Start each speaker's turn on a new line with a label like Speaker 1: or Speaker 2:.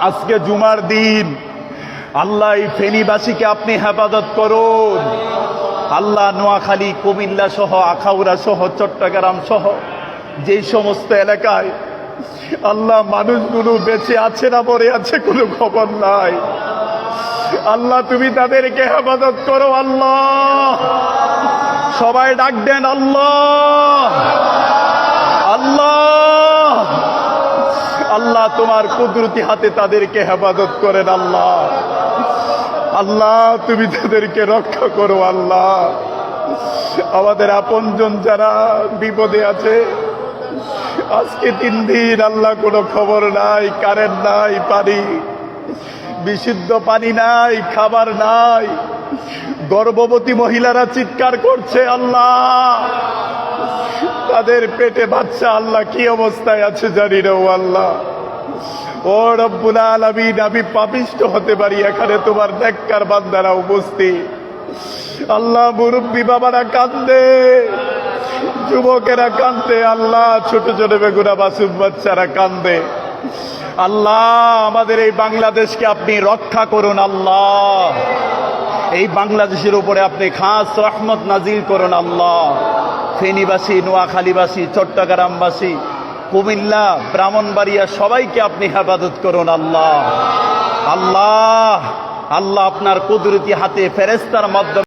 Speaker 1: আজকে জুমার দিন। আল্লাহ এই ফেনীবাসীকে আপনি হেফাজত করুন। আল্লাহ নোয়াখালী, কুমিল্লা সহ, আখাউড়া সহ, চট্টগ্রাম সহ যেই সমস্ত এলাকায় আল্লাহ মানুষগুলো বেঁচে আছে না মরে আছে কোনো খবর নাই। আল্লাহ তুমি তাদেরকে হেফাজত করো, আল্লাহ। সবাই ডাক দেন, আল্লাহ! আল্লাহ! আল্লাহ তোমার কুদরতি হাতে তাদেরকে হেফাজত করেন, আল্লাহ! আল্লাহ, তুমি তাদেরকে রক্ষা করো, আল্লাহ! আমাদের আপনজন যারা বিপদে আছে, আজকে তিন দিন আল্লাহ কোনো খবর নাই কারেন্ট নাই, পানি। বিশুদ্ধ পানি নাই, খাবার নাই। গর্ভবতী মহিলারা চিৎকার করছে, আল্লাহ! তাদের পেটে বাচ্চা, আল্লাহ, কি অবস্থায় আছে জানি না আল্লাহ! ও রব্বুল আলামিন, আমি পাপিষ্ট হতে পারি, এখানে তোমার নেককার বান্দারা উপস্থিত। আল্লাহ, মুরব্বী বাবারা কান্দে, যুবকেরা কান্দে, আল্লাহ, ছোট ছোট বেগুনা বাসুম বাচ্চারা কান্দে। আল্লাহ, আমাদের এই বাংলাদেশকে আপনি রক্ষা করুন, আল্লাহ! এই বাংলাদেশের উপরে আপনি খাস রহমত নাজিল করুন আল্লাহ। ফেনীবাসী, নোয়াখালীবাসী, চট্টগ্রামবাসী, কুমিল্লা, ব্রাহ্মণবাড়িয়া, সবাইকে আপনি হেফাজত করুন আল্লাহ। আল্লাহ আল্লাহ আপনার কুদরতি হাতে ফেরেস্তার মাধ্যমে